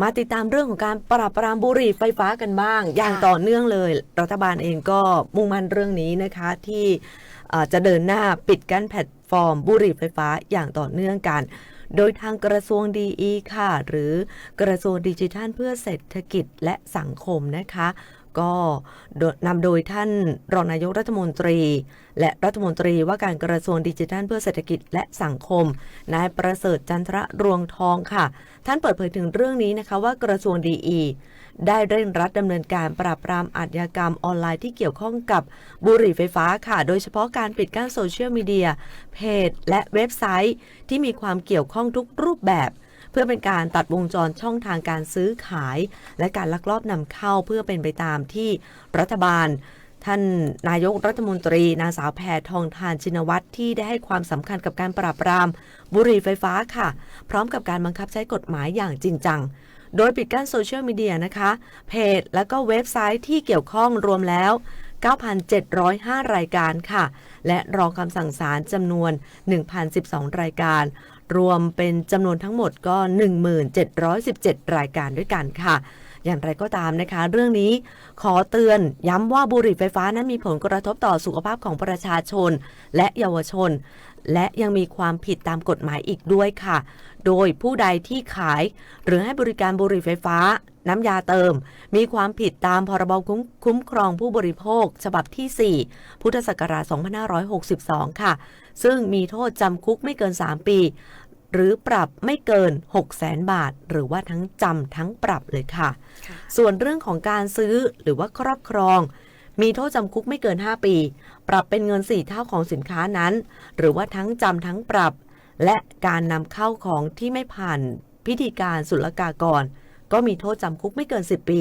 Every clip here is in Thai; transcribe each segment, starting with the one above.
มาติดตามเรื่องของการปราบปรามบุหรี่ไฟฟ้ากันบ้าง อย่างต่อเนื่องเลย รัฐบาลเองก็มุ่งมั่นเรื่องนี้นะคะที่เอ่อจะเดินหน้าปิดกั้นแพลตฟอร์ม บุหรี่ไฟฟ้าอย่างต่อเนื่องกัน โดยทางกระทรวงดีอีค่ะ หรือกระทรวงดิจิทัลเพื่อเศรษฐกิจและสังคมนะคะ ก็นำโดยท่านรองนายกรัฐมนตรี และรัฐมนตรีว่าการกระทรวงดิจิทัลเพื่อเศรษฐกิจและสังคม นายประเสริฐจันทระรวงทองค่ะ ท่านเปิดเผยถึงเรื่องนี้นะคะว่ากระทรวงดีอีได้เร่งรัดดำเนินการปราบปรามอาชญากรรมออนไลน์ที่เกี่ยวข้องกับบุหรี่ไฟฟ้าค่ะ โดยเฉพาะการปิดกั้นโซเชียลมีเดียเพจ และเว็บไซต์ ที่มีความเกี่ยวข้องทุกรูปแบบ เพื่อเป็นการตัดวงจรช่องทางการซื้อขาย และการลักลอบนำเข้าเพื่อเป็นไปตามที่รัฐบาลท่านนายกรัฐมนตรี นางสาวแพทองทานชินวัตรที่ได้ให้ความสำคัญกับการปราบปราม บุหรี่ไฟฟ้าค่ะ พร้อมกับการบังคับใช้กฎหมายอย่างจริงจัง โดยปิดกั้นโซเชียลมีเดียนะคะ เพจ และก็เว็บไซต์ที่เกี่ยวข้องรวมแล้ว 9,705 รายการค่ะ และรองคำสั่งศาลจำนวน 1,012 รายการ รวมเป็นจำนวนทั้งหมดก็ 1717 รายการด้วยกันค่ะ อย่างไรก็ตามนะคะ เรื่องนี้ขอเตือนย้ำว่าบุหรี่ไฟฟ้านั้นมีผลกระทบต่อสุขภาพของประชาชน และเยาวชน และยังมีความผิดตามกฎหมายอีกด้วยค่ะ โดยผู้ใดที่ขาย หรือให้บริการบุหรี่ไฟฟ้า น้ำยาเติม มีความผิดตามพรบคุ้มคุ้มครองผู้บริโภค ฉบับที่ 4 พุทธศักราช 2562 ค่ะ ซึ่งมีโทษจำคุกไม่เกิน 3 ปี หรือปรับไม่เกิน 6 0 0แสนบาท หรือว่าทั้งจำทั้งปรับเลยค่ะค่ะ ส่วนเรื่องของการซื้อหรือว่าครอบครอง มีโทษจำคุกไม่เกิน 5 ปี ปรับเป็นเงิน 4 เท่าของสินค้านั้น หรือว่าทั้งจำทั้งปรับ และการนำเข้าของที่ไม่ผ่านพิธีการศุลกากร ก็มีโทษจำคุกไม่เกิน 10 ปี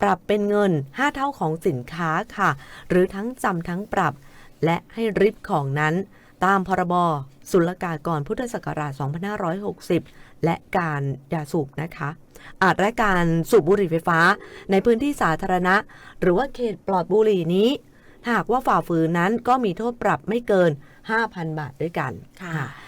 ปรับเป็นเงิน 5 เท่าของสินค้าค่ะ หรือทั้งจำทั้งปรับ และให้ริบของนั้น ตามพรบศุลกากรพุทธศักราช 2560 และการยาสูบนะคะ อาจและการสูบบุหรี่ไฟฟ้า ในพื้นที่สาธารณะ หรือว่าเขตปลอดบุหรี่นี้ หากว่าฝ่าฝืนนั้นก็มีโทษปรับไม่เกิน 5,000 บาทด้วยกันค่ะ